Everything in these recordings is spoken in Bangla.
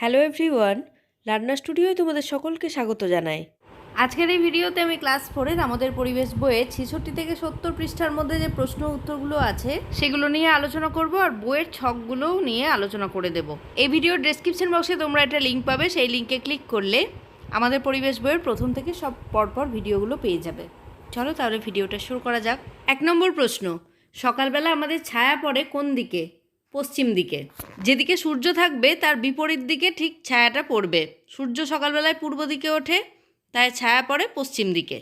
হ্যালো এভরিওয়ান, লার্নার স্টুডিওয় তোমাদের সকলকে স্বাগত জানাই। আজকের এই ভিডিওতে আমি ক্লাস ফোরের আমাদের পরিবেশ বইয়ে ছেষট্টি থেকে সত্তর পৃষ্ঠার মধ্যে যে প্রশ্ন উত্তরগুলো আছে, সেগুলো নিয়ে আলোচনা করব আর বইয়ের ছকগুলোও নিয়ে আলোচনা করে দেব। এই ভিডিওর ডেসক্রিপশন বক্সে তোমরা একটা লিঙ্ক পাবে, সেই লিঙ্কে ক্লিক করলে আমাদের পরিবেশ বইয়ের প্রথম থেকে সব পরপর ভিডিওগুলো পেয়ে যাবে। চলো তাহলে ভিডিওটা শুরু করা যাক। এক নম্বর প্রশ্ন, সকালবেলা আমাদের ছায়া পড়ে কোন দিকে? পশ্চিম দিকে। যেদিকে সূর্য থাকবে, তার বিপরীত দিকে ঠিক ছায়াটা পড়বে। সূর্য সকালবেলায় পূর্ব দিকে ওঠে, তাই ছায়া পড়ে পশ্চিম দিকে।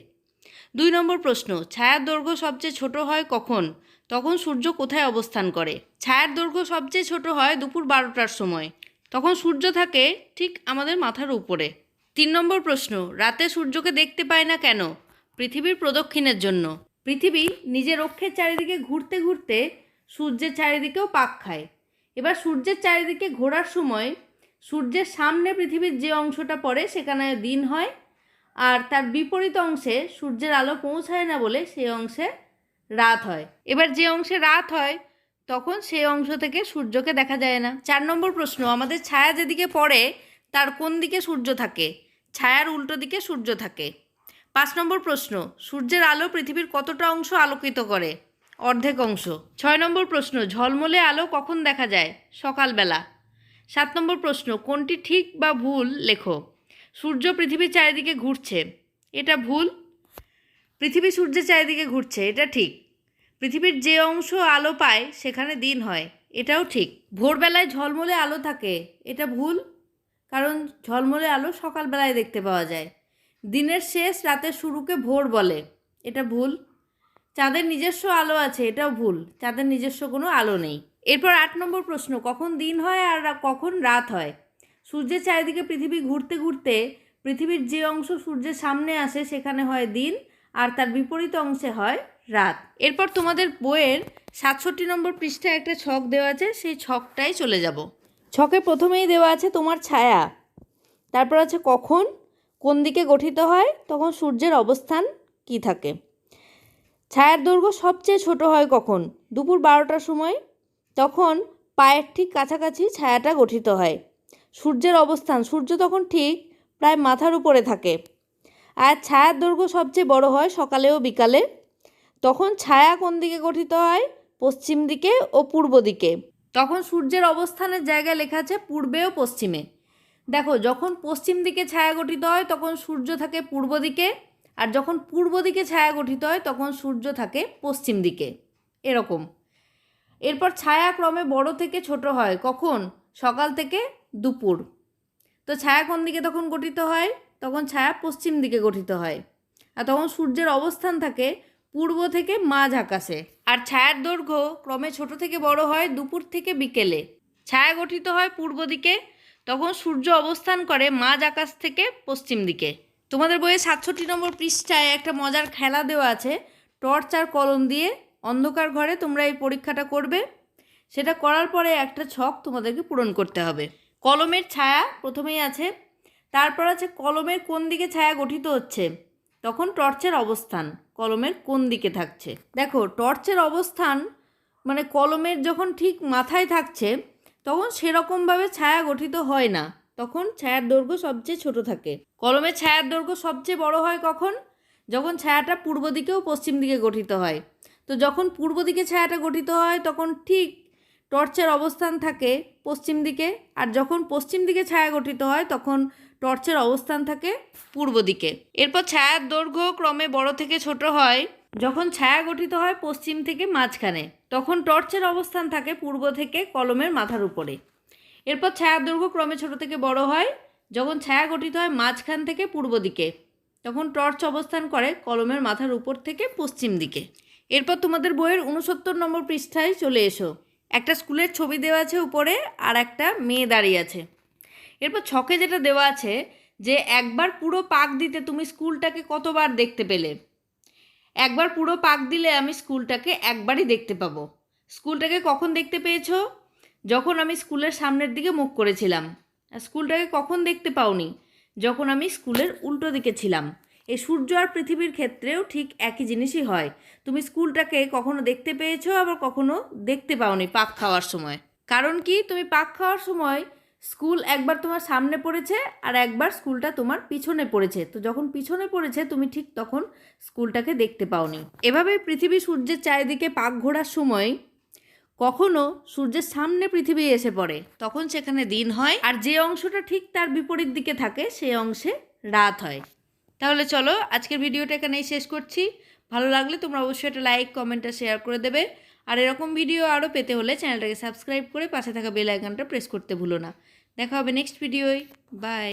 দুই নম্বর প্রশ্ন, ছায়ার দৈর্ঘ্য সবচেয়ে ছোট হয় কখন? তখন সূর্য কোথায় অবস্থান করে? ছায়ার দৈর্ঘ্য সবচেয়ে ছোট হয় দুপুর বারোটার সময়। তখন সূর্য থাকে ঠিক আমাদের মাথার উপরে। তিন নম্বর প্রশ্ন, রাতে সূর্যকে দেখতে পায় না কেন? পৃথিবীর প্রদক্ষিণের জন্য। পৃথিবী নিজের অক্ষের চারিদিকে ঘুরতে ঘুরতে সূর্যের চারিদিকেও পাক খায়। এবার সূর্যের চারিদিকে ঘোরার সময় সূর্যের সামনে পৃথিবীর যে অংশটা পড়ে সেখানে দিন হয় আর তার বিপরীত অংশে সূর্যের আলো পৌঁছায় না বলে সেই অংশে রাত হয়। এবার যে অংশে রাত হয় তখন সেই অংশ থেকে সূর্যকে দেখা যায় না। চার নম্বর প্রশ্ন, আমাদের ছায়া যেদিকে পড়ে তার কোন দিকে সূর্য থাকে? ছায়ার উল্টো দিকে সূর্য থাকে। পাঁচ নম্বর প্রশ্ন, সূর্যের আলো পৃথিবীর কতটা অংশ আলোকিত করে? অর্ধেক অংশ। ছয় নম্বর প্রশ্ন, ঝলমলে আলো কখন দেখা যায়? সকালবেলা। সাত নম্বর প্রশ্ন, কোনটি ঠিক বা ভুল? লেখো। সূর্য পৃথিবীর চারিদিকে ঘুরছে। এটা ভুল? পৃথিবী সূর্যের চারিদিকে ঘুরছে, এটা ঠিক। পৃথিবীর যে অংশ আলো পায়, সেখানে দিন হয়, এটাও ঠিক। ভোরবেলায় ঝলমলে আলো থাকে, এটা ভুল? কারণ ঝলমলে আলো সকালবেলায় দেখতে পাওয়া যায়। দিনের শেষ রাতের শুরুকে ভোর বলে, এটা ভুল? চাঁদের নিজস্ব আলো আছে, এটাও ভুল। চাঁদের নিজস্ব কোনো আলো নেই। এরপর আট নম্বর প্রশ্ন, কখন দিন হয় আর কখন রাত হয়? সূর্যের চারিদিকে পৃথিবী ঘুরতে ঘুরতে পৃথিবীর যে অংশ সূর্যের সামনে আসে, সেখানে হয় দিন আর তার বিপরীত অংশে হয় রাত। এরপর তোমাদের বইয়ের সাতষট্টি নম্বর পৃষ্ঠায় একটা ছক দেওয়া আছে, সেই ছকটাই চলে যাব। ছকে প্রথমেই দেওয়া আছে তোমার ছায়া। তারপর আছে কখন, কোন দিকে গঠিত হয়, তখন সূর্যের অবস্থান কি থাকে? ছায়ার দৈর্ঘ্য সবচেয়ে ছোট হয় কখন? দুপুর বারোটার সময়? তখন পায়ের ঠিক কাছাকাছি ছায়াটা গঠিত হয়। সূর্যের অবস্থান, সূর্য তখন ঠিক প্রায় মাথার উপরে থাকে। আর ছায়ার দৈর্ঘ্য সবচেয়ে বড় হয় সকালে ও বিকালে। তখন ছায়া কোন দিকে গঠিত হয়? পশ্চিম দিকে ও পূর্ব দিকে। তখন সূর্যের অবস্থানের জায়গায় লেখা আছে পূর্বে ও পশ্চিমে। দেখো, যখন পশ্চিম দিকে ছায়া গঠিত হয়, তখন সূর্য থাকে পূর্ব দিকে। আর যখন পূর্ব দিকে ছায়া গঠিত হয়, তখন সূর্য থাকে পশ্চিম দিকে। এরকম। এরপর ছায়া ক্রমে বড় থেকে ছোট হয়। কখন? সকাল থেকে দুপুর। তো ছায়া কোন দিকে তখন গঠিত হয়? তখন ছায়া পশ্চিম দিকে গঠিত হয়। আর তখন সূর্যের অবস্থান থাকে পূর্ব থেকে মাঝ আকাশে। আর ছায়ার দৈর্ঘ্য ক্রমে ছোট থেকে বড় হয় দুপুর থেকে বিকেলে। ছায়া গঠিত হয় পূর্ব দিকে, তখন সূর্য অবস্থান করে মাঝ আকাশ থেকে পশ্চিম দিকে। তোমাদের বইয়ে সাতষট্টি নম্বর পৃষ্ঠায় একটা মজার খেলা দেওয়া আছে। টর্চ আর কলম দিয়ে অন্ধকার ঘরে তোমরা এই পরীক্ষাটা করবে। সেটা করার পরে একটা ছক তোমাদেরকে পূরণ করতে হবে। কলমের ছায়া প্রথমেই আছে। তারপর আছে কলমের কোন দিকে ছায়া গঠিত হচ্ছে? তখন টর্চের অবস্থান কলমের কোন দিকে থাকছে? দেখো, টর্চের অবস্থান মানে কলমের যখন ঠিক মাথায় থাকছে, তখন সেরকমভাবে ছায়া গঠিত হয় না। তখন ছায়ার দৈর্ঘ্য সবচেয়ে ছোট থাকে। কলমের ছায়ার দৈর্ঘ্য সবচেয়ে বড় হয় কখন? যখন ছায়াটা পূর্ব দিকেও পশ্চিম দিকে গঠিত হয়। তো যখন পূর্ব দিকে ছায়াটা গঠিত হয়, তখন ঠিক টর্চের অবস্থান থাকে পশ্চিম দিকে, আর যখন পশ্চিম দিকে ছায়া গঠিত হয়, তখন টর্চের অবস্থান থাকে পূর্ব দিকে। এরপর ছায়ার দৈর্ঘ্য ক্রমে বড় থেকে ছোট হয়। যখন ছায়া গঠিত হয় পশ্চিম থেকে মাঝখানে, তখন টর্চের অবস্থান থাকে পূর্ব থেকে কলমের মাথার উপরে। এরপর ছায়ার দৈর্ঘ্য ক্রমে ছোট থেকে বড় হয়। যখন ছায়া গঠিত হয় মাঝখান থেকে পূর্ব দিকে, তখন টর্চ অবস্থান করে কলমের মাথার উপর থেকে পশ্চিম দিকে। এরপর তোমাদের বইয়ের উনসত্তর নম্বর পৃষ্ঠায় চলে এসো। একটা স্কুলের ছবি দেওয়া আছে উপরে আর একটা মেয়ে দাঁড়িয়ে আছে। এরপর ছকে যেটা দেওয়া আছে যে, একবার পুরো পাক দিতে তুমি স্কুলটাকে কতবার দেখতে পেলে? একবার পুরো পাক দিলে আমি স্কুলটাকে একবারই দেখতে পাবো। স্কুলটাকে কখন দেখতে পেয়েছ? যখন আমি স্কুলের সামনের দিকে মুখ করেছিলাম। স্কুলটাকে কখন দেখতে পাওনি? যখন আমি স্কুলের উল্টো দিকে ছিলাম। এই সূর্য আর পৃথিবীর ক্ষেত্রেও ঠিক একই জিনিসই হয়। তুমি স্কুলটাকে কখনো দেখতে পেয়েছ, আবার কখনো দেখতে পাওনি পাক খাওয়ার সময়? কারণ কি? তুমি পাক খাওয়ার সময় স্কুল একবার তোমার সামনে পড়েছে আর একবার স্কুলটা তোমার পিছনে পড়েছে। তো যখন পিছনে পড়েছে, তুমি ঠিক তখন স্কুলটাকে দেখতে পাওনি। এভাবে পৃথিবী সূর্যের চারিদিকে পাক ঘোরার সময় কখনো সূর্যের সামনে পৃথিবী এসে পড়ে। তখন সেখানে দিন হয়। আর যে অংশটা ঠিক তার বিপরীত দিকে থাকে সেই অংশে রাত হয়। তাহলে চলো আজকের ভিডিওটা এখানেই শেষ করছি। ভালো লাগলে তোমরা অবশ্যই একটা লাইক কমেন্ট আর শেয়ার করে দেবে। আর এরকম ভিডিও আরও পেতে হলে চ্যানেলটাকে সাবস্ক্রাইব করে পাশে থাকা বেল আইকনটা প্রেস করতে ভুলো না। দেখা হবে নেক্সট ভিডিওয় বাই